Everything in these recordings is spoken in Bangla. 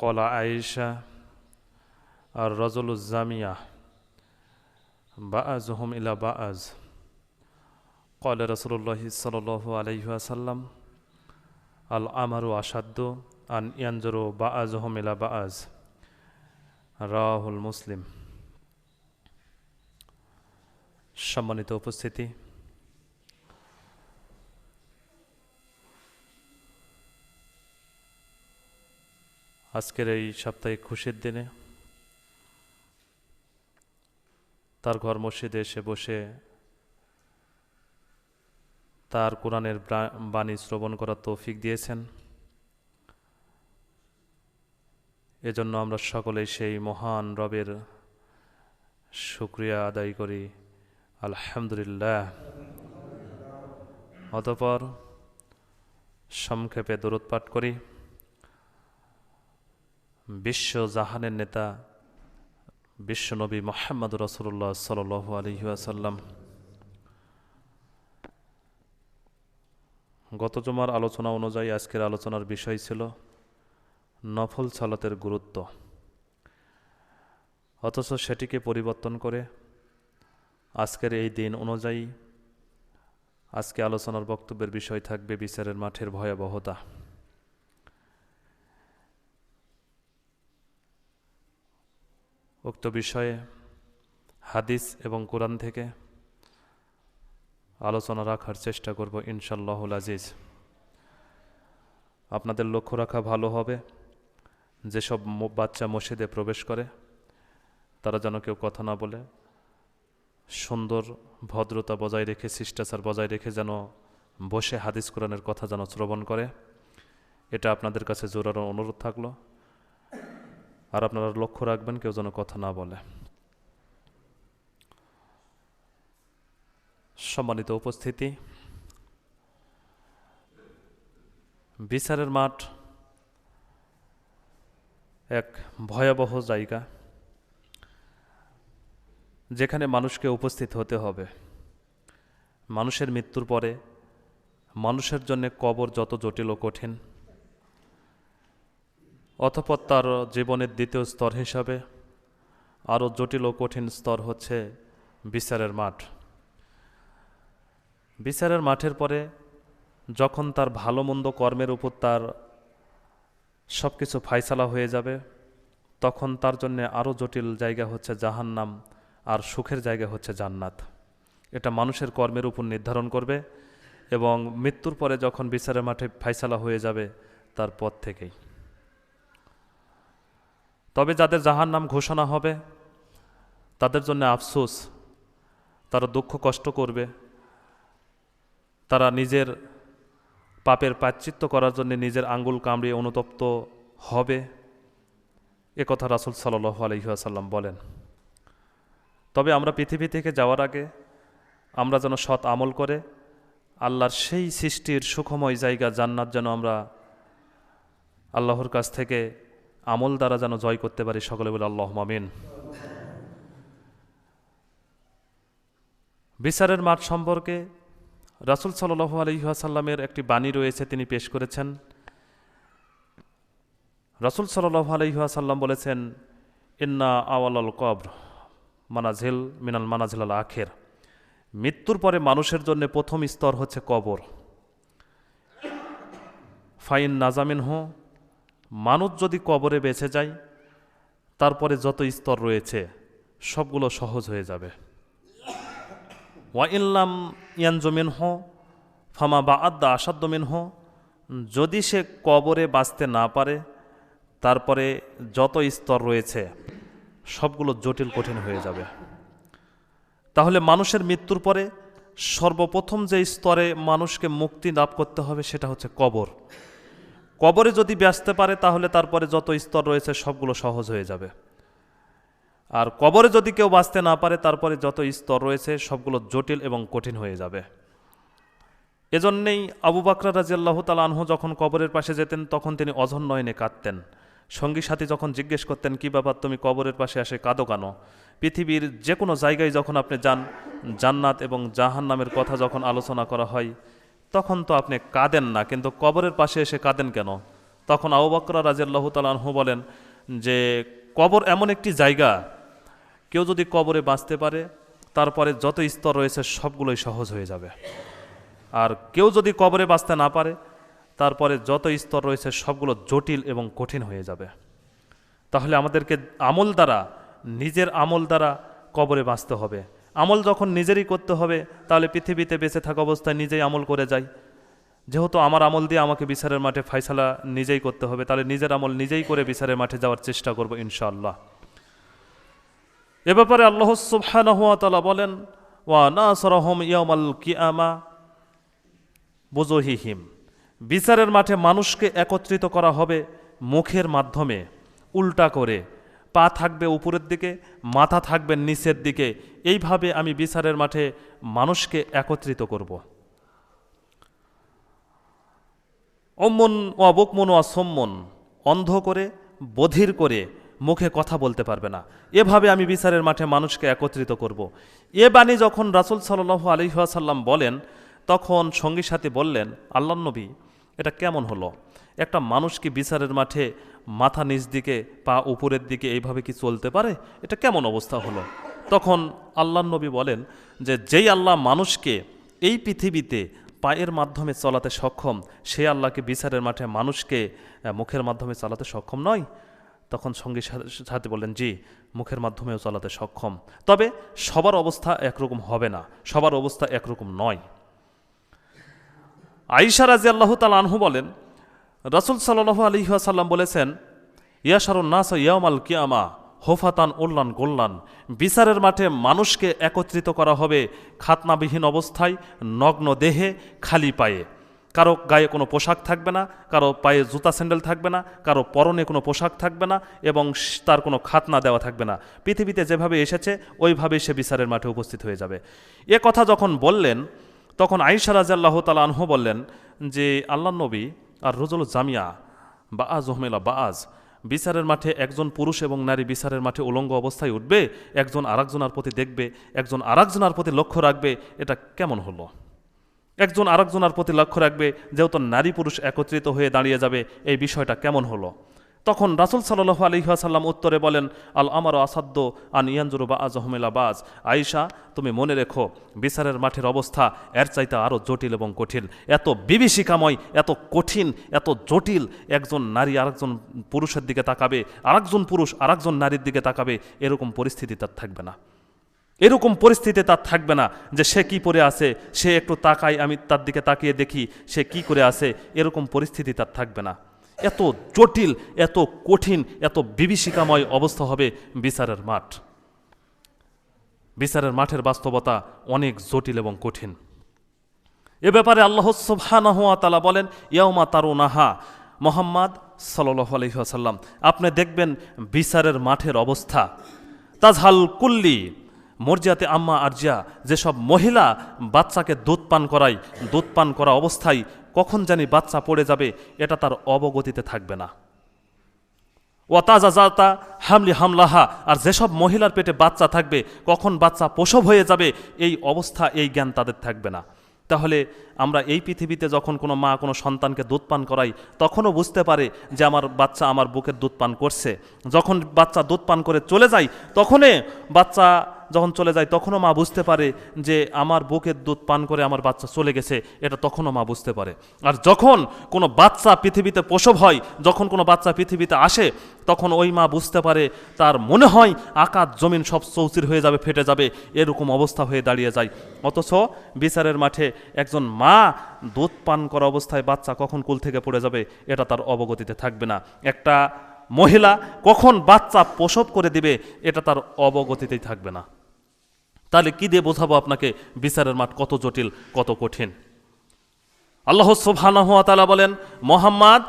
কলা আয়েশা আর রজলুজামিয়া বাজ হোম ইলা বাজ কল রসুল্লাহ সাল আলহাসাল্লাম আল আমারু আসাদ্য আন ইয়ানজরু বাজ হোম ইলা বাজ রাহুল মুসলিম। সম্মানিত উপস্থিতি। আজকের এই সাপ্তাহিক খুশির দিনে তার ঘর মসজিদে এসে বসে তার কোরআনের বাণী শ্রবণ করার তৌফিক দিয়েছেন। এজন্য আমরা সকলেই সেই মহান রবের শুক্রিয়া আদায় করি। আলহামদুলিল্লাহ। অতপর সংক্ষেপে দূরত করি। বিশ্ব জাহানের নেতা বিশ্বনবী মোহাম্মদ রসুল্লাহ সাল আলহি আসাল্লাম গত জমার আলোচনা অনুযায়ী আজকের আলোচনার বিষয় ছিল নফল সালাতের গুরুত্ব। অথচ সেটিকে পরিবর্তন করে আজকের এই দিন অনুযায়ী আজকে আলোচনার বক্তব্যের বিষয় থাকবে বিচারের মাঠের ভয়াবহতা। উক্ত বিষয়ে হাদিস এবং কোরআন থেকে আলোচনা রাখার চেষ্টা করব ইনশাল্লাহুল আজিজ। আপনাদের লক্ষ্য রাখা ভালো হবে, যেসব বাচ্চা মসজিদে প্রবেশ করে, তারা যেন কেউ কথা না বলে, সুন্দর ভদ্রতা বজায় রেখে, শিষ্টাচার বজায় রেখে যেন বসে হাদিস কোরআনের কথা যেন শ্রবণ করে। এটা আপনাদের কাছে জোরালো অনুরোধ থাকল। আর আপনারা লক্ষ্য রাখবেন, কেউ যেন কথা না বলে। সম্মানিত উপস্থিতি, বিচারের মাঠ এক ভয়াবহ জায়গা, যেখানে মানুষকে উপস্থিত হতে হবে। মানুষের মৃত্যুর পরে মানুষের জন্য কবর যত জটিল ও কঠিন অতপর তার জীবনের দ্বিতীয় স্তর হিসাবে আরও জটিল ও কঠিন স্তর হচ্ছে বিচারের মাঠ। বিচারের মাঠের পরে যখন তার ভালো মন্দ কর্মের উপর তার সব কিছু ফাইসালা হয়ে যাবে, তখন তার জন্য আরও জটিল জায়গা হচ্ছে জাহান্নাম আর সুখের জায়গা হচ্ছে জান্নাত। এটা মানুষের কর্মের উপর নির্ধারণ করবে এবং মৃত্যুর পরে যখন বিচারের মাঠে ফাইসালা হয়ে যাবে, তার পথ থেকেই। তবে যাদের জাহান নাম ঘোষণা হবে, তাদের জন্য আফসোস, তারা দুঃখ কষ্ট করবে, তারা নিজের পাপের প্রায়শ্চিত্ত করার জন্য নিজের আঙ্গুল কামড়িয়ে অনুতপ্ত হবে, এ কথা রাসুল সাল্লাহ আলহিহাসাল্লাম বলেন। তবে আমরা পৃথিবী থেকে যাওয়ার আগে আমরা যেন সৎ আমল করে, আল্লাহর সেই সৃষ্টির সুখময় জায়গা জান্নাত যেন আমরা আল্লাহর কাছ থেকে আমল দ্বারা যেন জয় করতে পারি, সকলে বলে আল্লাহ মামিন বিচারের মাঠ সম্পর্কে রাসুল সাল্লাহ আলহিহাসাল্লামের একটি বাণী রয়েছে, তিনি পেশ করেছেন। রাসুল সাল্লাহ আলহিহাসাল্লাম বলেছেন, ইন্না আওয়াল কবর মানাঝিল মিনাল মানাঝিল আল আখের। মৃত্যুর পরে মানুষের জন্য প্রথম স্তর হচ্ছে কবর। ফাইন নাজামিন হো মানুষ যদি কবরে বেঁচে যায়, তারপরে যত স্তর রয়েছে, সবগুলো সহজ হয়ে যাবে। ওয়া ইল্লাম ইয়ানজমিন হো ফামা বা আদ্দা আসাদ্দমিন হো যদি সে কবরে বাঁচতে না পারে, তারপরে যত স্তর রয়েছে, সবগুলো জটিল কঠিন হয়ে যাবে। তাহলে মানুষের মৃত্যুর পরে সর্বপ্রথম যে স্তরে মানুষকে মুক্তি লাভ করতে হবে, সেটা হচ্ছে কবর। কবরে যদি ব্যস্তে পারে, তাহলে তারপরে যত স্তর রয়েছে, সবগুলো সহজ হয়ে যাবে। আর কবরে যদি কেউ বাঁচতে না পারে, তারপরে যত স্তর রয়েছে, সবগুলো জটিল এবং কঠিন হয়ে যাবে। এজন্যেই আবু বাকরা রাজিয়াল্লাহ তাল যখন কবরের পাশে যেতেন, তখন তিনি অঝর নয়নে কাঁদতেন। সঙ্গী সাথী যখন জিজ্ঞেস করতেন, কী ব্যাপার, তুমি কবরের পাশে আসে কাঁদো কেন? পৃথিবীর যে কোনো জায়গায় যখন আপনি যান, জান্নাত এবং জাহান নামের কথা যখন আলোচনা করা হয় তখন তো আপনি কাঁদেন না, কিন্তু কবরের পাশে এসে কাঁদেন কেন? তখন আবু বকরা রাজিয়াল্লাহ তালাহু বলেন যে, কবর এমন একটি জায়গা, কেউ যদি কবরে বাঁচতে পারে, তারপরে যত স্তর রয়েছে সবগুলোই সহজ হয়ে যাবে। আর কেউ যদি কবরে বাঁচতে না পারে, তারপরে যত স্তর রয়েছে সবগুলো জটিল এবং কঠিন হয়ে যাবে। তাহলে আমাদেরকে আমল দ্বারা, নিজের আমল দ্বারা কবরে বাঁচতে হবে। আমল যখন নিজেরই করতে হবে, তাহলে পৃথিবীতে বেঁচে থাকা অবস্থায় নিজেই আমল করে যাই। যেহেতু আমার আমল দিয়ে আমাকে বিচারের মাঠে ফাইসালা নিজেই করতে হবে, তাহলে নিজের আমল নিজেই করে বিচারের মাঠে যাওয়ার চেষ্টা করব ইনশাআল্লাহ। এ ব্যাপারে আল্লাহ সুবহানাহু ওয়া তাআলা বলেন, ওয়া নাসরাহুম ইয়াউমাল কিয়ামা বুজহিহিম। বিচারের মাঠে মানুষকে একত্রিত করা হবে মুখের মাধ্যমে, উল্টা করে। পা থাকবে উপরের দিকে, মাথা থাকবে নিচের দিকে। এইভাবে আমি বিচারের মাঠে মানুষকে একত্রিত করব। অম্মন ও বুকমন ও সোম্মন, অন্ধ করে, বধির করে মুখে কথা বলতে পারবে না। এভাবে আমি বিচারের মাঠে মানুষকে একত্রিত করব। এ বাণী যখন রাসুল সাল্লাহ আলহাসাল্লাম বলেন, তখন সঙ্গী সাথী বললেন আল্লাহ নবী, এটা কেমন হলো? একটা মানুষ কি বিচারের মাঠে মাথা নিচ দিকে, পা উপরের দিকে এইভাবে কি চলতে পারে? এটা কেমন অবস্থা হলো? তখন আল্লাহ নবী বলেন যে, যেই আল্লাহ মানুষকে এই পৃথিবীতে পায়ের মাধ্যমে চলাতে সক্ষম সেই আল্লাহকে বিচারের মাঠে মানুষকে মুখের মাধ্যমে চালাতে সক্ষম নয়। তখন সঙ্গী সাথী বললেন, জি, মুখের মাধ্যমেও চালাতে সক্ষম। তবে সবার অবস্থা একরকম হবে না, সবার অবস্থা একরকম নয়। আইসা রাজি আল্লাহ তাল আনহু বলেন রাসুল সাল্লাহ আলী সাল্লাম বলেছেন ইয়াসারুন নাস ইয়ামাল কিয়ামা, হোফাতান উল্লান গোল্লান, বিচারের মাঠে মানুষকে একত্রিত করা হবে খাতনাবিহীন অবস্থায়, নগ্ন দেহে, খালি পায়ে। কারও গায়ে কোনো পোশাক থাকবে না, কারও পায়ে জুতা স্যান্ডেল থাকবে না, কারও পরনে কোনো পোশাক থাকবে না এবং তার কোনো খাতনা দেওয়া থাকবে না। পৃথিবীতে যেভাবে এসেছে ওইভাবেই সে বিচারের মাঠে উপস্থিত হয়ে যাবে। এ কথা যখন বললেন, তখন আইসা রাজাল্লাহ তালা আনহু বললেন যে আল্লাহ নবী আর রোজল জামিয়া বা আজ ওহমেলা বা আজ বিচারের মাঠে একজন পুরুষ এবং নারী বিচারের মাঠে উলঙ্গ অবস্থায় উঠবে, একজন আরেকজনার প্রতি দেখবে, একজন আরেকজনার প্রতি লক্ষ্য রাখবে, এটা কেমন হলো? একজন আরেকজনার প্রতি লক্ষ্য রাখবে, যেহেতু নারী পুরুষ একত্রিত হয়ে দাঁড়িয়ে যাবে, এই বিষয়টা কেমন হলো? তখন রাসুল সাল্লাহ আলহিহাসাল্লাম উত্তরে বলেন, আল আমার আসাদ্য আন ইয়ানজুরু বা আজহমেলা বাজ আয়েশা, তুমি মনে রেখো, বিচারের মাঠের অবস্থা এর চাইতে আরও জটিল এবং কঠিন। এত বিভীষিকাময়, এত কঠিন, এত জটিল, একজন নারী আরেকজন পুরুষের দিকে তাকাবে, আরেকজন পুরুষ আরেকজন নারীর দিকে তাকাবে, এরকম পরিস্থিতি তার থাকবে না। এরকম পরিস্থিতি তার থাকবে না যে সে কি পরে আছে, সে একটু তাকায়, আমি তার দিকে তাকিয়ে দেখি, সে কি করে আছে, এরকম পরিস্থিতি তার থাকবে না। এত জটিল, এত কঠিন, এত বিভীষিকাময় অবস্থা হবে বিচারের মাঠ। বিচারের মাঠের বাস্তবতা অনেক জটিল এবং কঠিন। এ ব্যাপারে আল্লাহ সুবহানাহুয়া বলেন, ইয়াউমা তারুনাহা। মোহাম্মদ সাল্লাহ আলহিহাসাল্লাম আপনি দেখবেন বিচারের মাঠের অবস্থা। তাজহাল কুল্লি মর্যাতে আম্মা আরজিয়া, যেসব মহিলা বাচ্চাকে দুধ পান করায়, দুধ পান করা অবস্থায় কখন জানি বাচ্চা পড়ে যাবে, এটা তার অবগতিতে থাকবে না। ওয়াতাজা জাতা হামলি হামলাহা, আর যেসব মহিলার পেটে বাচ্চা থাকবে, কখন বাচ্চা প্রসব হয়ে যাবে, এই অবস্থা, এই জ্ঞান তাদের থাকবে না। তাহলে আমরা এই পৃথিবীতে যখন কোনো মা কোনো সন্তানকে দুধ পান করাই, তখনও বুঝতে পারে যে আমার বাচ্চা আমার বুকের দুধ পান করছে। যখন বাচ্চা দুধ পান করে চলে যায়, তখনই বাচ্চা যখন চলে যায়, তখনও মা বুঝতে পারে যে আমার বুকের দুধ পান করে আমার বাচ্চা চলে গেছে, এটা তখনও মা বুঝতে পারে। আর যখন কোনো বাচ্চা পৃথিবীতে প্রসব হয়, যখন কোনো বাচ্চা পৃথিবীতে আসে, তখন ওই মা বুঝতে পারে, তার মনে হয় আকাশ জমিন সব চৌচির হয়ে যাবে, ফেটে যাবে, এরকম অবস্থা হয়ে দাঁড়িয়ে যায়। অথচ বিচারের মাঠে একজন মা দুধ পান করা অবস্থায় বাচ্চা কখন কুল থেকে পড়ে যাবে, এটা তার অবগতিতে থাকবে না। একটা মহিলা কখন বাচ্চা প্রসব করে দিবে, এটা তার অবগতিতেই থাকবে না। তাহলে কি দিয়ে বোঝাবো আপনাকে বিচারের মাঠ কত জটিল, কত কঠিন? আল্লাহ সুবহানাহুয়া তাআলা বলেন, মোহাম্মদ,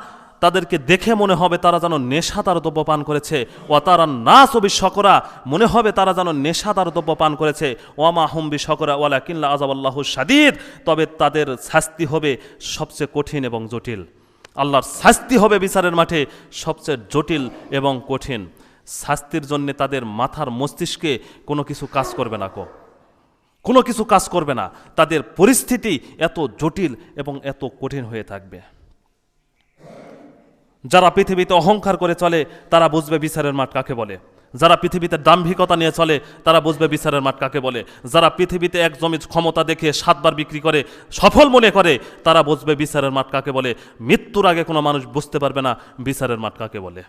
তাদেরকে দেখে মনে হবে তারা যেন নেশাদার দ্রব্য পান করেছে। ও তারা না ছবি সকরা মনে হবে তারা যেন নেশাদার দ্রব্য পান করেছে। ওয়ামা হুম্বি সকরা ওয়ালা কিল্লা আজাব আল্লাহ সাদিদ তবে তাদের শাস্তি হবে সবচেয়ে কঠিন এবং জটিল। আল্লাহর শাস্তি হবে বিচারের মাঠে সবচেয়ে জটিল এবং কঠিন। শাস্তির জন্য তাদের মাথার মস্তিষ্কে কোনো কিছু কাজ করবে না কো। কোনো কিছু কাজ করবে না। তাদের পরিস্থিতি এত জটিল এবং এত কঠিন হয়ে থাকবে। যারা পৃথিবীতে অহংকার করে চলে, তারা বুঝবে বিচারের মাঠ কাকে বলে। যারা পৃথিবীতে দাম্ভিকতা নিয়ে চলে, তারা বুঝবে বিচারের মাঠ কাকে বলে। যারা পৃথিবীতে এক জমি ক্ষমতা দেখে সাতবার বিক্রি করে, সফল মনে করে, তারা বুঝবে বিচারের মাঠ কাকে বলে। মৃত্যুর আগে কোনো মানুষ বুঝতে পারবে না বিচারের মাঠ কাকে বলে।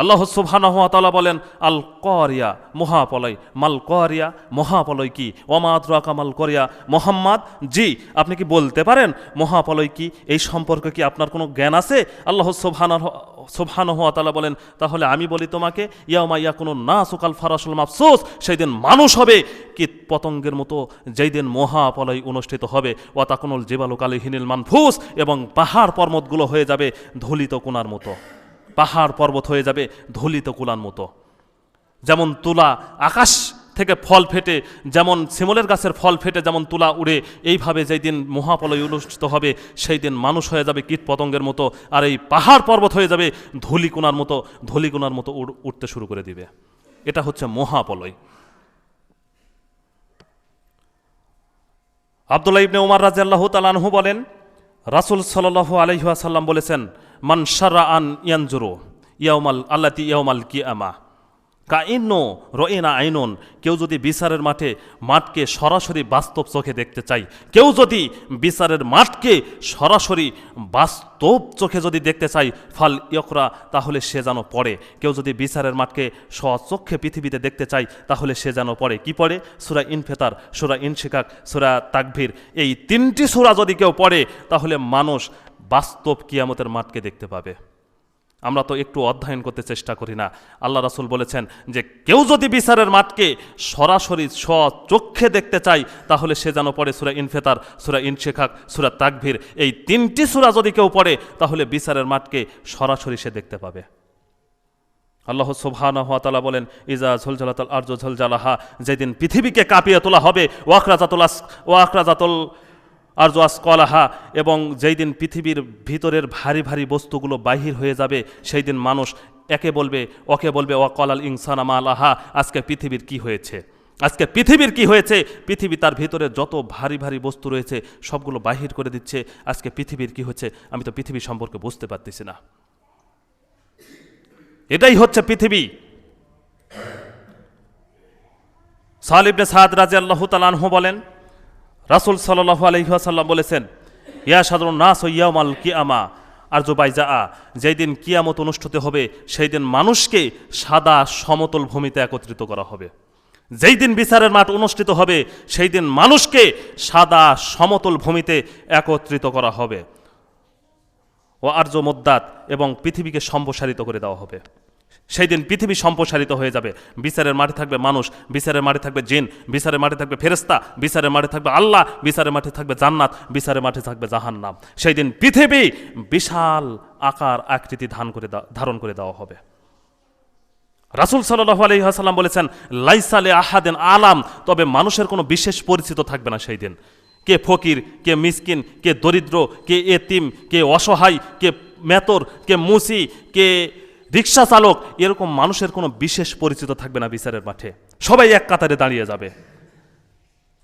আল্লাহ সুবহানাহুয়াতালা বলেন আল করিয়া মহাপলয়। মাল করিয়া মহাপলয় কি? ওমাদ্রা কামাল করিয়া মোহাম্মদ, জি, আপনি কি বলতে পারেন মহাপলয় কি? এই সম্পর্কে কি আপনার কোনো জ্ঞান আছে? আল্লাহ সুবহানা সুবহানাহুয়াতালা বলেন, তাহলে আমি বলি তোমাকে ইয়ামা ইয়া কোনো না সুকাল ফারাসুল মাফসুস সেই দিন মানুষ হবে কীট পতঙ্গের মতো যেই দিন মহাপলয় অনুষ্ঠিত হবে। ওয়াতাকুনুল জিবালুকালি হিনিল মানফুস, এবং পাহাড় পর্বতগুলো হয়ে যাবে ধুলিত কোনার মতো। পাহাড় পর্বত হয়ে যাবে ধলিত কুলার মতো। যেমন তুলা আকাশ থেকে ফল ফেটে, যেমন শিমলের গাছের ফল ফেটে, যেমন তুলা উড়ে, এইভাবে যেই দিন মহাপলয় অনুষ্ঠিত হবে সেই দিন মানুষ হয়ে যাবে কীট পতঙ্গের মতো, আর এই পাহাড় পর্বত হয়ে যাবে ধুলিকোনার মতো ধুলিকোনার মতো উঠতে শুরু করে দিবে। এটা হচ্ছে মহাপলয়। আবদুল্লাহ ইবনে উমার রাজি আল্লাহ তালানহু বলেন, রাসুল সাল্লাহ আলহিহাসাল্লাম বলেছেন মান সারা আন ইয়ানজুরো ইয়াউমাল আল্লাতি ইয়াউমাল কি আমা কাইনো রয়েনা আইনুন কেউ যদি বিচারের মাঠে মাঠকে সরাসরি বাস্তব চোখে দেখতে চাই কেউ যদি বিচারের মাঠকে সরাসরি বাস্তব চোখে যদি দেখতে চাই ফাল ইয়করা তাহলে সে যেন পড়ে। কেউ যদি বিচারের মাঠকে স্বচক্ষে পৃথিবীতে দেখতে চাই তাহলে সে যেন পড়ে। কি পড়ে? সুরা ইনফেতার, সুরা ইনশিকাক, সুরা তাকভির এই তিনটি সুরা যদি কেউ পড়ে, তাহলে মানুষ বাস্তব কিয়ামতের মাঠকে দেখতে পাবে। আমরা তো একটু অধ্যয়ন করতে চেষ্টা করি না। আল্লাহ রাসুল বলেছেন যে, কেউ যদি বিচারের মাঠকে সরাসরি চক্ষে দেখতে চাই তাহলে সে যেন পড়ে সুরা ইনফেতার, সুরা ইনশেখাক, সুরা তাকভির এই তিনটি সুরা যদি কেউ পড়ে, তাহলে বিচারের মাঠকে সরাসরি সে দেখতে পাবে। আল্লাহ সুবহানাহুয়াতালা বলেন, ইজা ঝুলঝালাতাল আর্য ঝুলঝালাহা যেদিন পৃথিবীকে কাঁপিয়ে তোলা হবে ওয়াকরাজাতুল আস ওয়াকরাজাতুল আর্য আসকলাহা, এবং যেই দিন পৃথিবীর ভিতরের ভারী ভারী বস্তুগুলো বাহির হয়ে যাবে, সেই দিন মানুষ একে বলবে, ওকে বলবে ও ওয়াকলাল ইনসান আলাহা আজকে পৃথিবীর কি হয়েছে? আজকে পৃথিবীর কি হয়েছে? পৃথিবী তার ভিতরে যত ভারী ভারী বস্তু রয়েছে, সবগুলো বাহির করে দিচ্ছে, আজকে পৃথিবীর কি হচ্ছে, আমি তো পৃথিবী সম্পর্কে বুঝতে পারতেছি না। এটাই হচ্ছে পৃথিবী। সালিবনে সাদ রাজি আল্লাহ তালানহু বলেন রাসুল সাল্লাহ আলহিহাসাল্লাম বলেছেন, ইয়া সাধারণ নাস ও ইয়ামাল কিয়ামা আর জোবাই যা যেই দিন কিয়ামত অনুষ্ঠিত হবে, সেই দিন মানুষকে সাদা সমতল ভূমিতে একত্রিত করা হবে। যেই দিন বিচারের মাঠ অনুষ্ঠিত হবে, সেই দিন মানুষকে সাদা সমতল ভূমিতে একত্রিত করা হবে। ও আর্য মোদ্দাত এবং পৃথিবীকে সম্প্রসারিত করে দেওয়া হবে। সেই দিন পৃথিবী সম্প্রসারিত হয়ে যাবে। বিচারের মাঠে থাকবে মানুষ, বিচারের মাঠে থাকবে জিন, বিচারের মাঠে থাকবে ফেরেস্তা বিচারের মাঠে থাকবে আল্লাহ, বিচারের মাঠে থাকবে জান্নাত, বিচারের মাঠে থাকবে জাহান্নাম। সেই দিন পৃথিবী বিশাল আকার আকৃতি ধান করে ধারণ করে দেওয়া হবে। রাসুল সাল্লাহ আলহিহাসাল্লাম বলেছেন লাইসালে আহাদেন আলাম, তবে মানুষের কোনো বিশেষ পরিচিত থাকবে না সেই দিন কে ফকির, কে মিসকিন, কে দরিদ্র, কে এতিম, কে অসহায়, কে মেতর, কে মুসি, কে রিক্সা চালক এরকম মানুষের কোনো বিশেষ পরিচিত থাকবে না বিচারের মাঠে। সবাই এক কাতারে দাঁড়িয়ে যাবে।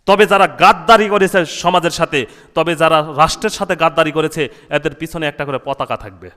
তবে যারা গাদ্দারি করেছে সমাজের সাথে, তবে যারা রাষ্ট্রের সাথে গাদ্দারি করেছে, এদের পিছনে একটা করে পতাকা থাকবে।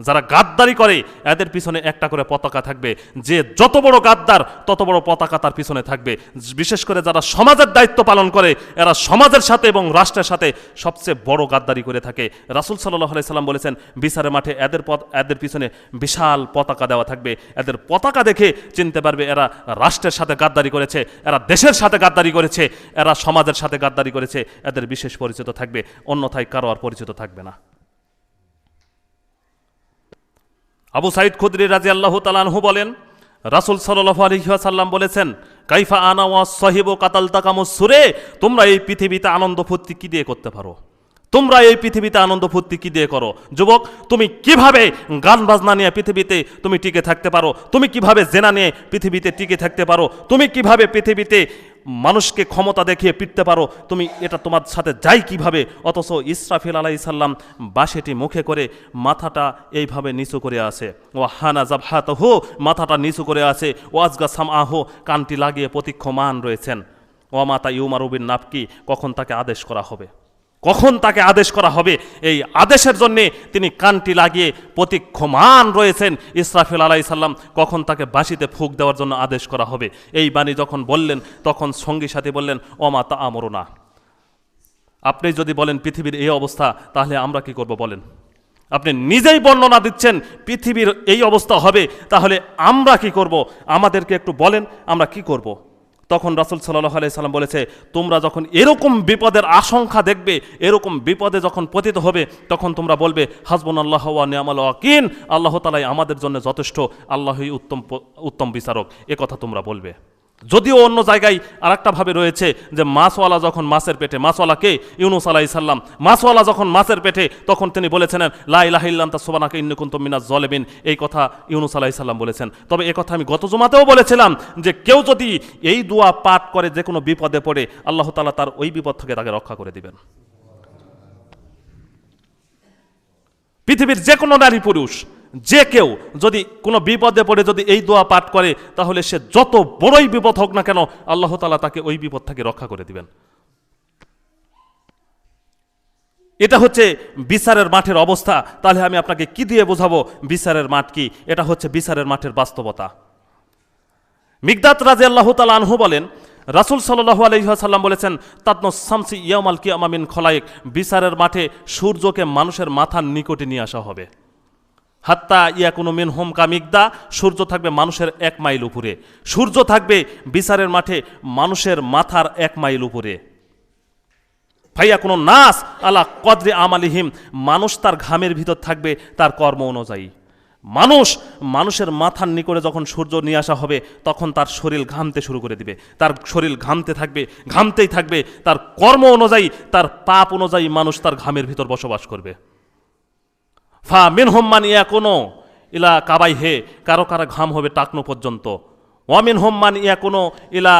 যারা গাদ্দারি করে, এদের পিছনে একটা করে পতাকা থাকবে। যে যত বড় গাদ্দার, তত বড় পতাকা তার পিছনে থাকবে। বিশেষ করে যারা সমাজের দায়িত্ব পালন করে, এরা সমাজের সাথে এবং রাষ্ট্রের সাথে সবচেয়ে বড় গাদ্দারি করে থাকে। রাসুল সাল্লাহ সাল্লাম বলেছেন, বিচারের মাঠে এদের পথ এদের পিছনে বিশাল পতাকা দেওয়া থাকবে। এদের পতাকা দেখে চিনতে পারবে এরা রাষ্ট্রের সাথে গাদ্দারি করেছে, এরা দেশের সাথে গাদ্দারি করেছে, এরা সমাজের সাথে গাদ্দারি করেছে। এদের বিশেষ পরিচিত থাকবে, অন্যথায় কারও আর পরিচিত থাকবে না। আবু সাইদ খুদরি রাজি আল্লাহ তালানহু বলেন, রাসুল সাল্লাহ আলহিহাসাল্লাম বলেছেন, কাইফা আনা ওয়া সহিব কাতাল তাকামুস সুরে, তোমরা এই পৃথিবীতে আনন্দ ফুর্তি কী দিয়ে করতে পারো? তোমরা এই পৃথিবীতে আনন্দ ফুর্তি কী দিয়ে করো? যুবক, তুমি কীভাবে গান বাজনা নিয়ে পৃথিবীতে তুমি টিকে থাকতে পারো? তুমি কীভাবে জেনা নিয়ে পৃথিবীতে টিকে থাকতে পারো? তুমি কীভাবে পৃথিবীতে মানুষকে ক্ষমতা দেখিয়ে পিটতে পারো, তুমি এটা তোমার সাথে যাই কীভাবে? অথচ ইসরাফিল আলাই সাল্লাম বাসেটি মুখে করে মাথাটা এইভাবে নিচু করে আছে। ও হানা জাবহাত হো মাথাটা নিচু করে আছে। আজগা সাম আহো কানটি লাগিয়ে প্রতীক্ষমান রয়েছেন। ও মাতা ইউমারুবিন নাপকি কখন তাকে আদেশ করা হবে? কখন তাকে আদেশ করা হবে? এই আদেশের জন্যে তিনি কানটি লাগিয়ে প্রতীক্ষমান রয়েছেন ইসরাফিল আলাই সাল্লাম কখন তাকে বাঁশিতে ফুক দেওয়ার জন্য আদেশ করা হবে? এই বাণী যখন বললেন, তখন সঙ্গী সাথী বললেন অমা তা আমরও না আপনি যদি বলেন, পৃথিবীর এই অবস্থা তাহলে আমরা কি করব বলেন? আপনি নিজেই বর্ণনা দিচ্ছেন, পৃথিবীর এই অবস্থা হবে তাহলে আমরা কি করব? আমাদেরকে একটু বলেন, আমরা কি করব? তখন রাসুল সাল্লাহ সাল্লাম বলেছে, তোমরা যখন এরকম বিপদের আশঙ্কা দেখবে, এরকম বিপদে যখন পতিত হবে, তখন তোমরা বলবে হাসবন আল্লাহ নিয়ামাল আকিন আল্লাহ তালাই আমাদের জন্য যথেষ্ট, আল্লাহই উত্তম উত্তম বিচারক। এ কথা তোমরা বলবে। যদিও অন্য জায়গায় আরেকটা ভাবে রয়েছে যে মাছওয়ালা যখন মাছের পেটে মাছওয়ালা কে ইউনুস আলাহি সাল্লাম মাছওয়ালা যখন মাছের পেটে, তখন তিনি বলেছিলেন লাইলাহিল্লাম তা সোবানাকে ইন্নুকুন্ত মিনাজ জলেবিন এই কথা ইউনুস আলাহি সাল্লাম বলেছেন। তবে কথা আমি গত জমাতেও বলেছিলাম যে কেউ যদি এই দোয়া পাঠ করে যে কোনো বিপদে পড়ে, আল্লাহ তালা তার ওই বিপদ থেকে তাকে রক্ষা করে দিবেন। পৃথিবীর যে কোনো নারী পুরুষ, যে কেউ যদি কোনো বিপদে পড়ে যদি এই দোয়া পাঠ করে, তাহলে সে যত বড়ই বিপদ হোক না কেন, আল্লাহ তালা তাকে ওই বিপদ থেকে রক্ষা করে দিবেন। এটা হচ্ছে বিচারের মাঠের অবস্থা। তাহলে আমি আপনাকে কি দিয়ে বোঝাবো বিচারের মাঠ কি? এটা হচ্ছে বিচারের মাঠের বাস্তবতা। মিগদাত রাজে আল্লাহ তালা আনহু বলেন রাসুল সাল্লাহ আলহিহাসাল্লাম বলেছেন, তাতন শামসি ইয়ামাল কি আমামিন খলায়েক বিচারের মাঠে সূর্যকে মানুষের মাথার নিকটে নিয়ে আসা হবে। হাত্তা ইয়া কোনো মিন হোম কামিকদা সূর্য থাকবে মানুষের এক মাইল উপরে। সূর্য থাকবে বিচারের মাঠে মানুষের মাথার এক মাইল উপরে। ভাইয়া কোনো নাস আলা কদরে আমালিহিম, মানুষ তার ঘামের ভিতর থাকবে তার কর্ম অনুযায়ী। মানুষ মানুষের মাথার নিকটে যখন সূর্য নিয়ে আসা হবে, তখন তার শরীর ঘামতে শুরু করে দিবে। তার শরীর ঘামতে থাকবে, ঘামতেই থাকবে। তার কর্ম অনুযায়ী, তার পাপ অনুযায়ী মানুষ তার ঘামের ভিতর বসবাস করবে। ফা মিন হোম্মান ইয়া কোনো ইলা কাবাই হে কারও কারও ঘাম হবে টাকনো পর্যন্ত। ওয়ামিন হোম্মান ইয়া কোনো ইলা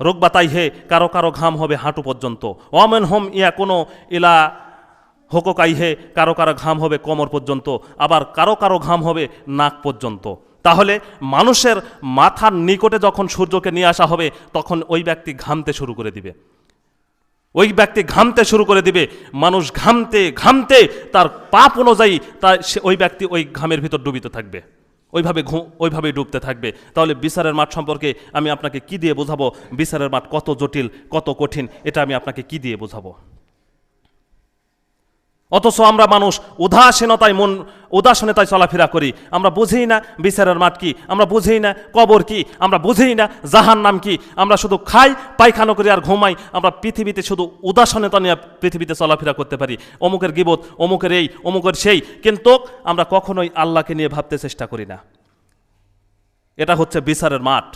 রোগবাতাই হে কারও কারও ঘাম হবে হাঁটু পর্যন্ত। ওয়ামেন হোম ইয়া কোনো ইলা হোকোকাই হে কারও কারও ঘাম হবে কোমর পর্যন্ত, আবার কারও কারও ঘাম হবে নাক পর্যন্ত। তাহলে মানুষের মাথার নিকটে যখন সূর্যকে নিয়ে আসা হবে, তখন ওই ব্যক্তি ঘামতে শুরু করে দিবে। ওই ব্যক্তি ঘামতে শুরু করে দিবে, মানুষ ঘামতে ঘামতে তার পাপ অনুযায়ী সে- ওই ব্যক্তি ওই ঘামের ভিতর ডুবিত থাকবে। ওইভাবে ঘু ওইভাবেই ডুবতে থাকবে। তাহলে বিচারের মাঠ সম্পর্কে আমি আপনাকে কি দিয়ে বোঝাবো? বিচারের মাঠ কত জটিল, কত কঠিন, এটা আমি আপনাকে কি দিয়ে বোঝাবো? অথচ আমরা মানুষ উদাসীনতায় মন, উদাসীনতায় চলাফেরা করি। আমরা বুঝেই না বিচারের মাঠ কি, আমরা বুঝেই না কবর কি, আমরা বুঝেই না জাহান নাম কি। আমরা শুধু খাই, পায়খানা করি আর ঘুমাই। আমরা পৃথিবীতে শুধু উদাসীনতা নিয়ে পৃথিবীতে চলাফেরা করতে পারি। অমুকের গিবত, অমুকের এই, অমুকের সেই। কিন্তু আমরা কখনোই আল্লাহকে নিয়ে ভাবতে চেষ্টা করি না। এটা হচ্ছে বিচারের মাঠ।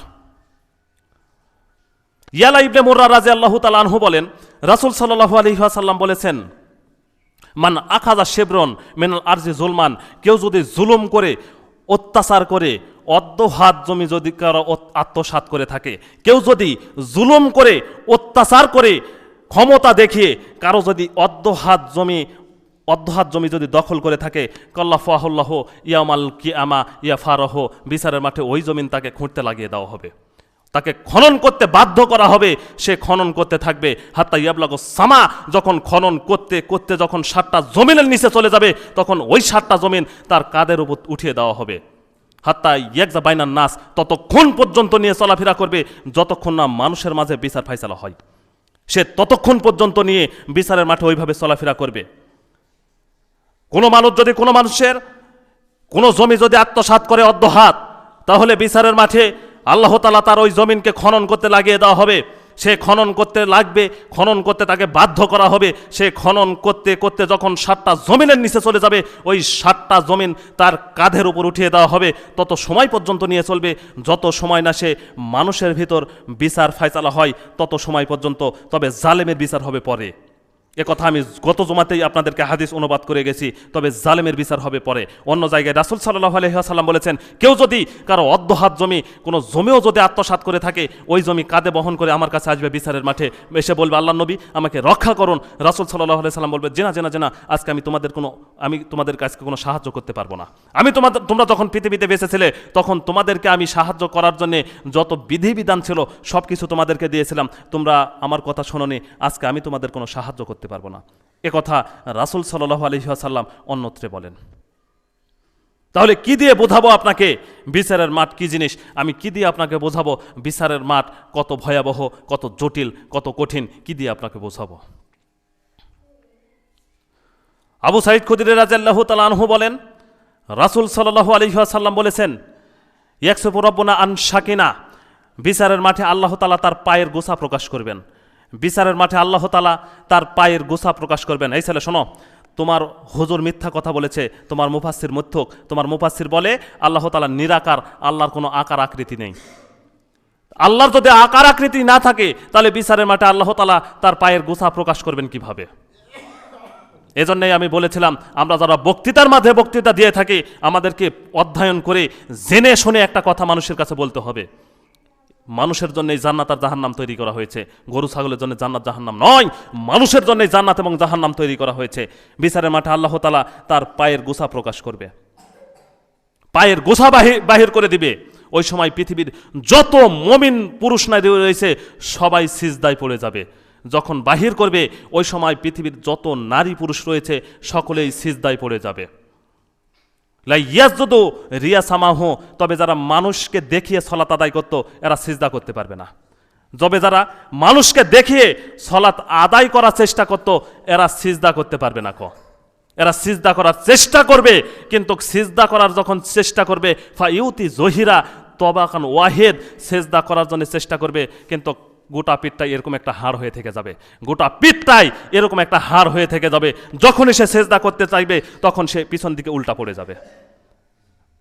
ইয়ালা ইবনে মোর্রা রাজে আল্লাহ তালা বলেন, রাসুল সাল্লাহু আলহিহাসাল্লাম বলেছেন মান আখাজা শেবরন মেনাল আরজি জুলমান, কেউ যদি জুলুম করে, অত্যাচার করে অর্ধ হাত জমি যদি কারও আত্মসাৎ করে থাকে, কেউ যদি জুলুম করে, অত্যাচার করে, ক্ষমতা দেখিয়ে কারও যদি অর্ধ হাত জমি অর্ধ হাত জমি যদি দখল করে থাকে কল্লা ফাহুল্লাহ ইয়ামাল কি আমা ইয়া ফারহ বিচারের মাঠে ওই জমিন তাকে খুঁড়তে লাগিয়ে দেওয়া হবে। তাকে খনন করতে বাধ্য করা হবে, সে খনন করতে থাকবে। হাত্তা ইয়াবলাগো সামা, যখন খনন করতে করতে যখন সাতটা জমিনের নিচে চলে যাবে, তখন ওই সাতটা জমিন তার কাদের উপর উঠিয়ে দেওয়া হবে। হাত্তা ইয়াকজা বাইনার নাস, ততক্ষণ পর্যন্ত নিয়ে চলাফেরা করবে, যতক্ষণ না মানুষের মাঝে বিচার ফাইসালা হয়। সে ততক্ষণ পর্যন্ত নিয়ে বিচারের মাঠে ওইভাবে চলাফেরা করবে। কোনো মানুষ যদি কোনো মানুষের কোনো জমি যদি আত্মসাৎ করে অর্ধ হাত, তাহলে বিচারের মাঠে আল্লাহ তালা তার ওই জমিনকে খনন করতে লাগিয়ে দেওয়া হবে। সে খনন করতে লাগবে, খনন করতে তাকে বাধ্য করা হবে। সে খনন করতে করতে যখন সাতটা জমিনের নিচে চলে যাবে, ওই সাতটা জমিন তার কাঁধের উপর উঠিয়ে দেওয়া হবে। তত সময় পর্যন্ত নিয়ে চলবে, যত সময় না সে মানুষের ভিতর বিচার ফায়সালা হয়, তত সময় পর্যন্ত। তবে জালেমের বিচার হবে পরে। এ কথা আমি গত জমাতেই আপনাদেরকে হাদিস অনুবাদ করে গেছি, তবে জালেমের বিচার হবে পরে। অন্য জায়গায় রাসুল সাল্লাহ আলহিহাসাল্লাম বলেছেন, কেউ যদি কারও অর্ধ হাত জমি, কোনো জমিও যদি আত্মসাৎ করে থাকে, ওই জমি কাঁধে বহন করে আমার কাছে আসবে বিচারের মাঠে। এসে বলবে আল্লাহ নবী, আমাকে রক্ষা করুন। রাসুল সাল্লাহ সাল্লাম বলবে, জেনা জেনা জেনা, আজকে আমি তোমাদের কোনো, আমি তোমাদের কাছে কোনো সাহায্য করতে পারব না। আমি তোমাদের, তোমরা যখন পৃথিবীতে বেঁচেছিলে, তখন তোমাদেরকে আমি সাহায্য করার জন্যে যত বিধিবিধান ছিল সব কিছু তোমাদেরকে দিয়েছিলাম। তোমরা আমার কথা শোনোনি, আজকে আমি তোমাদের কোনো সাহায্য করতে করতে পারব না। এ কথা রাসুল সাল্লাহ আলহিহাসাল্লাম অন্যত্রে বলেন। তাহলে কি দিয়ে বোঝাবো আপনাকে বিচারের মাঠ কি জিনিস? আমি কি দিয়ে আপনাকে বোঝাবো বিচারের মাঠ কত ভয়াবহ, কত জটিল, কত কঠিন? কি দিয়ে আপনাকে বোঝাবো? আবু সাইদ খুদির রাজাল্লাহ তালানহু বলেন, রাসুল সাল্লাহ আলহিহাসাল্লাম বলেছেন একশো রব্বনা আন শাকিনা। বিচারের মাঠে আল্লাহ তালা তার পায়ের গোসা প্রকাশ করবেন। বিচারের মাঠে আল্লাহ তালা তার পায়ের গোসা প্রকাশ করবেন। এই ছেলে, শোনো, তোমার হুজুর মিথ্যা কথা বলেছে, তোমার মুফাসির মধ্যক তোমার মুফাসির বলে আল্লাহ তালা নিরাকার, আল্লাহর কোনো আকার আকৃতি নেই। আল্লাহর যদি আকার আকৃতি না থাকে, তাহলে বিচারের মাঠে আল্লাহ তালা তার পায়ের গোসা প্রকাশ করবেন কীভাবে? এজন্যই আমি বলেছিলাম, আমরা যারা বক্তৃতার মাঝে বক্তৃতা দিয়ে থাকি, আমাদেরকে অধ্যয়ন করে জেনে শুনে একটা কথা মানুষের কাছে বলতে হবে। মানুষের জন্য জান্নাত আর জাহান্নাম তৈরি করা হয়েছে। গরু, ছাগলের জন্য জান্নাত জাহান্নাম নয়, মানুষের জন্য জান্নাত এবং জাহান্নাম তৈরি করা হয়েছে। বিচারের মাঠে আল্লাহ তালা তার পায়ের গোসা প্রকাশ করবে। পায়ের গোসা বাহির বাহির করে দিবে। ওই সময় পৃথিবীর যত মমিন পুরুষ নারী রয়েছে, সবাই সিজদায় পড়ে যাবে। যখন বাহির করবে, ওই সময় পৃথিবীর যত নারী পুরুষ রয়েছে, সকলেই সিজদায় পড়ে যাবে। যদি রিয়া সামাহ তবে যারা মানুষকে দেখিয়ে সলাত আদায় করতো, এরা সিজদা করতে পারবে না। যবে যারা মানুষকে দেখিয়ে সলাত আদায় করার চেষ্টা করত, এরা সিজদা করতে পারবে না ক। এরা সিজদা করার চেষ্টা করবে, কিন্তু সিজদা করার যখন চেষ্টা করবে ফা ইউতি জহিরা তবাকান ওয়াহেদ, সেজদা করার জন্য চেষ্টা করবে, কিন্তু গোটা পিঠটাই এরকম একটা হাড় হয়ে থেকে যাবে। গোটা পিঠটাই এরকম একটা হাড় হয়ে থেকে যাবে। যখনই সে সেজদা করতে চাইবে, তখন সে পিছন দিকে উল্টা পড়ে যাবে।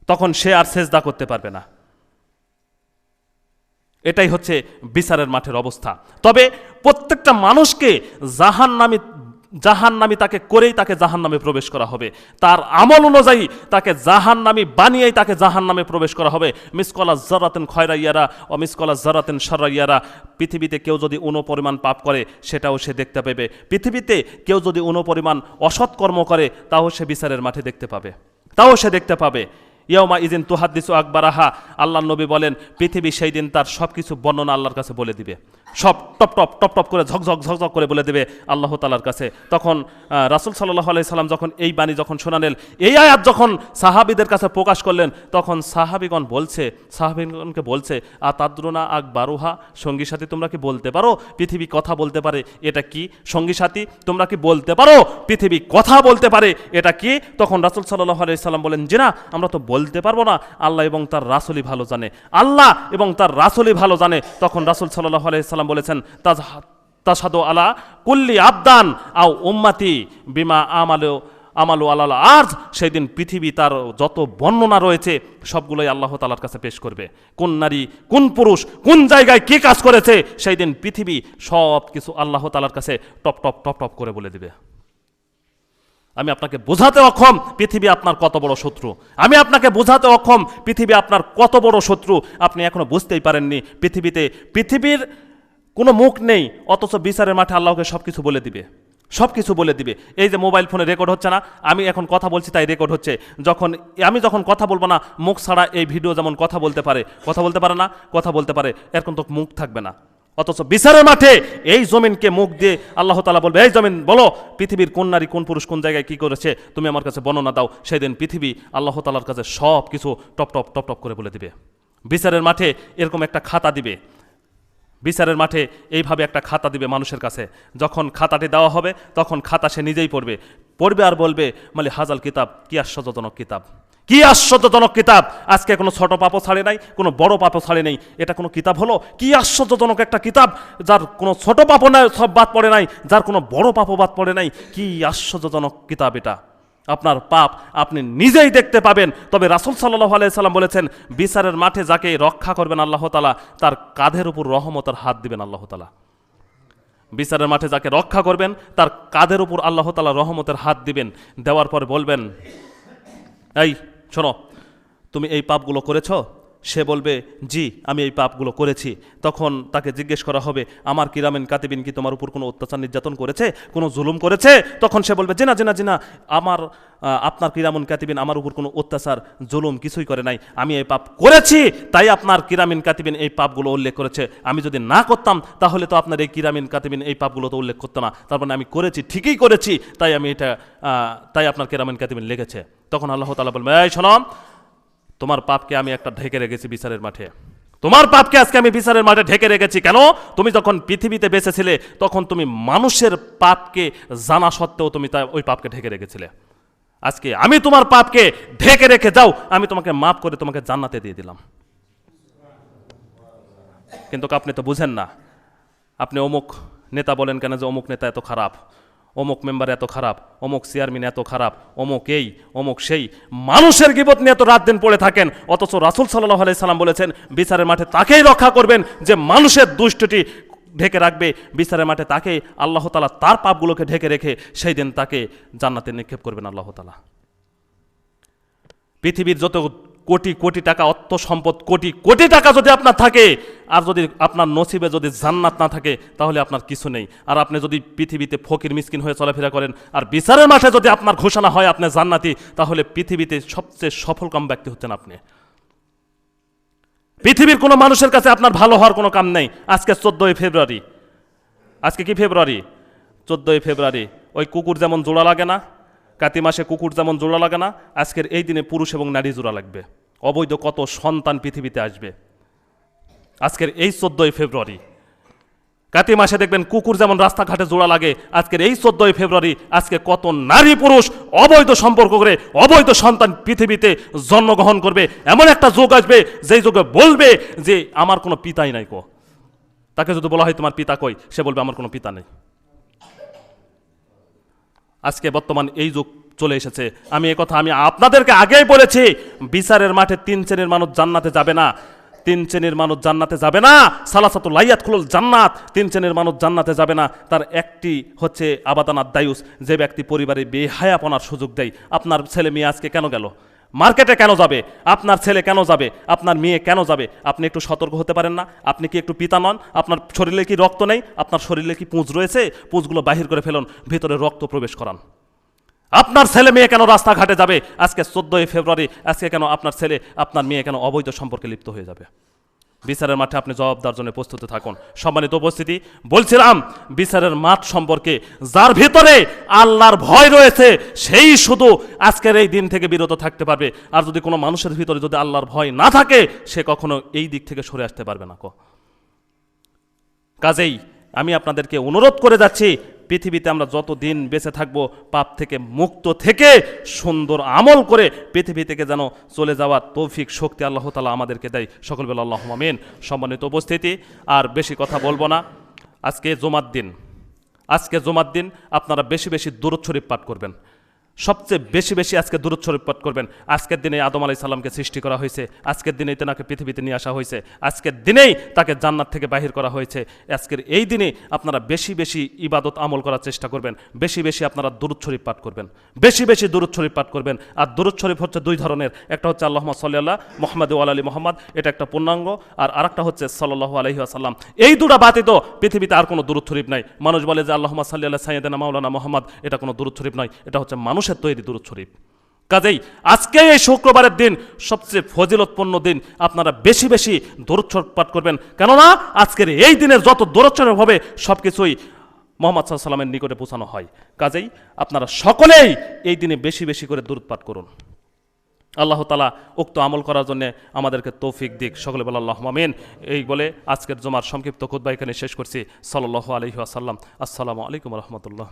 তখন সে আর সেজদা করতে পারবে না। এটাই হচ্ছে বিচারের মাঠের অবস্থা। তবে প্রত্যেকটা মানুষকে জাহান নামি জাহান নামি তাকে করেই তাকে জাহান নামে প্রবেশ করা হবে। তার আমল অনুযায়ী তাকে জাহান নামি বানিয়েই তাকে জাহান নামে প্রবেশ করা হবে। মিসকলা জরাতেন খয়রাইয়ারা ও মিসকলা জরাতেন সরাইয়ারা পৃথিবীতে কেউ যদি পরিমাণ পাপ করে, সেটাও সে দেখতে পাবে। পৃথিবীতে কেউ যদি পরিমাণ অসৎ কর্ম করে, তাও সে বিচারের মাঠে দেখতে পাবে। তাও সে দেখতে পাবে। ইয়মা ইদিন তুহাদ্দিসু আকবরাহা আল্লাহ নবী বলেন, পৃথিবী সেই দিন তার সব কিছু বর্ণনা আল্লাহর কাছে বলে দিবে। সব টপ টপ টপ টপ করে ঝকঝক ঝকঝক করে বলে দেবে আল্লাহ তালার কাছে। তখন রাসুল সাল্লাহ আলাই সাল্লাম যখন এই বাণী যখন শোনালেন, এই আয়াত যখন সাহাবিদের কাছে প্রকাশ করলেন, তখন সাহাবিগণ বলছে, সাহাবিগণকে বলছে আ তাদ্রুনা আক বারুহা সঙ্গী সাথী তোমরা কি বলতে পারো? পৃথিবী কথা বলতে পারে, এটা কি? সঙ্গী সাথী, তোমরা কি বলতে পারো? পৃথিবী কথা বলতে পারে, এটা কি? তখন রাসুল সাল্লাহ আলাই সাল্লাম বলেন যে না আমরা তো বলতে পারব না। আল্লাহ এবং তার রাসুলই ভালো জানে। আল্লাহ এবং তার রাসুলই ভালো জানে। তখন রাসুল সাল্লাহ আলাইসাল্লাম বলেছেন, তাজ তাসাদু আলা কুল্লি আবদান আও উম্মাতি বিমা আমালো আমালু আল্লাহ আজ সেই দিন পৃথিবী তার যত বর্ণনা রয়েছে, সবগুলোই আল্লাহ তালার কাছে পেশ করবে। কোন নারী, কোন পুরুষ, কোন জায়গায় কি কাজ করেছে সেই দিন পৃথিবী সব কিছু আল্লাহ তালার কাছে টপ টপ টপ টপ করে বলে দিবে। আমি আপনাকে বোঝাতে অক্ষম, পৃথিবী আপনার কত বড় শত্রু। আমি আপনাকে বোঝাতে অক্ষম, পৃথিবী আপনার কত বড় শত্রু। আপনি এখনও বুঝতেই পারেননি, পৃথিবীতে পৃথিবীর কোনো মুখ নেই, অথচ বিচারের মাঠে আল্লাহকে সব কিছু বলে দিবে। সব কিছু বলে দিবে। এই যে মোবাইল ফোনে রেকর্ড হচ্ছে না, আমি এখন কথা বলছি, তাই রেকর্ড হচ্ছে। যখন, আমি যখন কথা বলব না, মুখ ছাড়া এই ভিডিও যেমন কথা বলতে পারে, কথা বলতে পারে না, কথা বলতে পারে এরকম তো মুখ থাকবে না। অথচ বিচারের মাঠে এই জমিনকে মুখ দিয়ে আল্লাহ তালা বলবে, এই জমিন, বলো, পৃথিবীর কোন নারী, কোন পুরুষ কোন জায়গায় কি করেছে? তুমি আমার কাছে বর্ণনা দাও। সেই দিন পৃথিবী আল্লাহ তালার কাছে সব কিছু টপ টপ টপ টপ করে বলে দিবে। বিচারের মাঠে এরকম একটা খাতা দিবে। বিচারের মাঠে এইভাবে একটা খাতা দিবে মানুষের কাছে। যখন খাতাটি দেওয়া হবে, তখন খাতা সে নিজেই পড়বে। পড়বে আর বলবে মানে হাজাল কিতাব, কি আশ্চর্যজনক কিতাব। কি আশ্চর্যজনক কিতাব! আজকে কোনো ছোট পাপও ছাড়ে নাই, কোনো বড় পাপও ছাড়ে নেই। এটা কোনো কিতাব হলো? কি আশ্চর্যজনক একটা কিতাব, যার কোনো ছোট পাপও নাই, সব বাদ পড়ে নাই, যার কোনো বড় পাপও বাদ পড়ে নাই। কি আশ্চর্যজনক কিতাব এটা! আপনার পাপ আপনি নিজেই দেখতে পাবেন। তবে রাসুল সাল্লাহ আলাইসাল্লাম বলেছেন, বিচারের মাঠে যাকে রক্ষা করবেন আল্লাহ তালা তার কাঁধের উপর রহমতের হাত দিবেন আল্লাহ তালা বিচারের মাঠে যাকে রক্ষা করবেন, তার কাঁধের উপর আল্লাহ তালা রহমতের হাত দিবেন। দেওয়ার পর বলবেন, এই, শোনো, তুমি এই পাপগুলো করেছ? সে বলবে, জি, আমি এই পাপগুলো করেছি। তখন তাকে জিজ্ঞেস করা হবে, আমার কিরামেন কাতিবিন কি তোমার উপর কোনো অত্যাচার নির্যাতন করেছে? কোনো জুলুম করেছে? তখন সে বলবে, জেনা জেনা জেনা, আমার আপনার কিরামুন কাতিবিন আমার উপর কোনো অত্যাচার, জুলুম কিছুই করে নাই। আমি এই পাপ করেছি, তাই আপনার কিরামিন কাতিবিন এই পাপগুলো উল্লেখ করেছে। আমি যদি না করতাম, তাহলে তো আপনার এই কিরামিন কাতিবিন এই পাপগুলো তো উল্লেখ করতো না। তার মানে আমি করেছি, ঠিকই করেছি, তাই আমি এটা তাই আপনার কিরামিন কাতিবিন লেগেছে। তখন আল্লাহ তালা বলবে, এই তোমার পাপকে আমি একটা ঢেকে রেখেছি বিচারের মাঠে। তোমার পাপকে আজকে আমি বিচারের মাঠে ঢেকে রেখেছি। কেন? তুমি যখন পৃথিবীতে বেঁচেছিলে, তখন তুমি মানুষের পাপকে জানা সত্ত্বেও তুমি তা ওই পাপকে ঢেকে রেখেছিলে। আজকে আমি তোমার পাপকে ঢেকে রেখে যাও, আমি তোমাকে মাফ করে তোমাকে জান্নাতে দিয়ে দিলাম। কিন্তু আপনি তো বুঝেন না। আপনি অমুক নেতা বলেন কেন যে অমুক নেতা এত খারাপ? অমুক মেম্বার এত খারাপ, অমুক চেয়ারম্যান এত খারাপ, অমুক এই, অমুক সেই। মানুষের গিবত নিয়ে এত রাত দিন পড়ে থাকেন। অথচ রাসুল সাল্লাহ আলাই সাল্লাম বলেছেন, বিচারের মাঠে তাকেই রক্ষা করবেন যে মানুষের দুষ্টটি ঢেকে রাখবে। বিচারের মাঠে তাকে আল্লাহ তালা তার পাপগুলোকে ঢেকে রেখে সেই দিন তাকে জান্নাতে নিক্ষেপ করবেন আল্লাহ তালা পৃথিবীর যত কোটি কোটি টাকা, অর্থ সম্পদ, কোটি কোটি টাকা যদি আপনার থাকে, আর যদি আপনার নসিবে যদি জান্নাত না থাকে, তাহলে আপনার কিছু নেই। আর আপনি যদি পৃথিবীতে ফকির, মিসকিন হয়ে চলাফেরা করেন, আর বিচারের মাঠে যদি আপনার ঘোষণা হয় আপনি জান্নাতি, তাহলে পৃথিবীতে সবচেয়ে সফলকাম ব্যক্তি হচ্ছেন আপনি। পৃথিবীর কোনো মানুষের কাছে আপনার ভালো হওয়ার কোনো কাম নেই। আজকে চোদ্দোই ফেব্রুয়ারি। আজকে কি ফেব্রুয়ারি? চোদ্দোই ফেব্রুয়ারি। ওই কুকুর যেমন জোড়া লাগে না, কাতি মাসে কুকুর যেমন জোড়া লাগে না, আজকের এই দিনে পুরুষ এবং নারী জোড়া লাগবে। অবৈধ কত সন্তান পৃথিবীতে আসবে। আজকের এই চোদ্দোই ফেব্রুয়ারি, কাতি মাসে দেখবেন কুকুর যেমন রাস্তাঘাটে জোড়া লাগে, আজকের এই চোদ্দোই ফেব্রুয়ারি আজকে কত নারী পুরুষ অবৈধ সম্পর্ক করে অবৈধ সন্তান পৃথিবীতে জন্মগ্রহণ করবে। এমন একটা যুগ আসবে, যেই যুগে বলবে যে, আমার কোনো পিতাই নাই কো। তাকে যদি বলা হয়, তোমার পিতা কই? সে বলবে, আমার কোনো পিতা নেই। আজকে বর্তমান এই যুগ চলে এসেছে। আমি কথা আমি আপনাদেরকে আগেই বলেছি, বিচারের মাঠে তিন শ্রেণির মানুষ জান্নাতে যাবে না। তিন শ্রেণির মানুষ জান্নাতে যাবে না। সালাসাতু লাইয়াত খুলুল জান্নাত। তিন শ্রেণির মানুষ জান্নাতে যাবে না। তার একটি হচ্ছে আবাদানাত দায়ুস। যে ব্যক্তি পরিবারে বেহায়াপনার সুযোগ দেয়, আপনার ছেলে মেয়ে আজকে কেন গেল? মার্কেটে কেন যাবে? আপনার ছেলে কেন যাবে? আপনার মেয়ে কেন যাবে? আপনি একটু সতর্ক হতে পারেন না? আপনি কি একটু পিতা নন? আপনার শরীরে কি রক্ত নেই? আপনার শরীরে কি পুঁজ রয়েছে? পুঁজগুলো বাহির করে ফেলুন, ভিতরে রক্ত প্রবেশ করান। আপনার ছেলে মেয়ে কেন রাস্তাঘাটে যাবে? আজকে চোদ্দোই ফেব্রুয়ারি, আজকে কেন আপনার ছেলে, আপনার মেয়ে কেন অবৈধ সম্পর্কে লিপ্ত হয়ে যাবে? বিচারের মাঠে আপনি জবাবদার জন্য প্রস্তুত থাকুন। সম্মানিত উপস্থিতি, বলছিলাম, বিচারের মাঠ সম্পর্কে যার ভিতরে আল্লাহর ভয় রয়েছে, সেই শুধু আজকের এই দিন থেকে বিরত থাকতে পারবে। আর যদি কোনো মানুষের ভিতরে যদি আল্লাহর ভয় না থাকে, সে কখনো এই দিক থেকে সরে আসতে পারবে না কাজেই আমি আপনাদেরকে অনুরোধ করে যাচ্ছি পৃথিবীতে আমরা যত দিন বেঁচে থাকব, পাপ থেকে মুক্ত থেকে সুন্দর আমল করে পৃথিবী থেকে যেন চলে যাওয়ার তৌফিক, শক্তি আল্লাহ তালা আমাদেরকে দেয়। সকল বেলা আল্লাহ মামিন সম্মানিত উপস্থিতি, আর বেশি কথা বলব না। আজকে জমার দিন। আজকে জমার দিন আপনারা বেশি বেশি দূরত শরীফ পাঠ করবেন। সবচেয়ে বেশি বেশি আজকে দূরত শরীফ পাঠ করবেন। আজকের দিনে আদম আলাই সাল্লামকে সৃষ্টি করা হয়েছে। আজকের দিনেই তেনাকে পৃথিবীতে নিয়ে আসা হয়েছে। আজকের দিনেই তাকে জান্নাত থেকে বাহির করা হয়েছে। আজকের এই দিনে আপনারা বেশি বেশি ইবাদত আমল করার চেষ্টা করবেন। বেশি বেশি আপনারা দূরত শরীফ পাঠ করবেন। বেশি বেশি দূরত শরীফ পাঠ করবেন। আর দূরত শরীফ হচ্ছে দুই ধরনের। একটা হচ্ছে আল্লাহ সাল্লাহ মোহাম্মদ ওয়াল আলী মোহাম্মদ, এটা একটা পূর্ণাঙ্গ। আর আরেকটা হচ্ছে সাল্লাহ আলহি আসাল্লাম এই দুটা ব্যতীত পৃথিবীতে আর কোনো দূরত শরীফ নাই। মানুষ বলে যে আল্লাহ সাল্লাহ সাইয়েদানা মাওলানা মোহাম্মদ, এটা কোনো দূরত শরীফ নয় এটা হচ্ছে মানুষের তৈরি দূরত শরীফ। কাজেই আজকে এই শুক্রবারের দিন সবচেয়ে ফজিলতপূর্ণ দিন আপনারা বেশি বেশি দূরচ্ছর পাঠ করবেন। কেননা আজকের এই দিনের যত দূরচ্ছর হবে সব কিছুই মোহাম্মদ সাল্লামের নিকটে পৌঁছানো হয়। কাজেই আপনারা সকলেই এই দিনে বেশি বেশি করে দূরত পাঠ করুন। আল্লাহ তালা উক্ত আমল করার জন্য আমাদেরকে তৌফিক দিক। সকলে বলে আল্লাহ মামিন এই বলে আজকের জমার সংক্ষিপ্ত খুদ্া এখানে শেষ করছি। সাল্লাহ আলহি আসাল্লাম আসসালামু আলাইকুম রহমতুল্লাহ।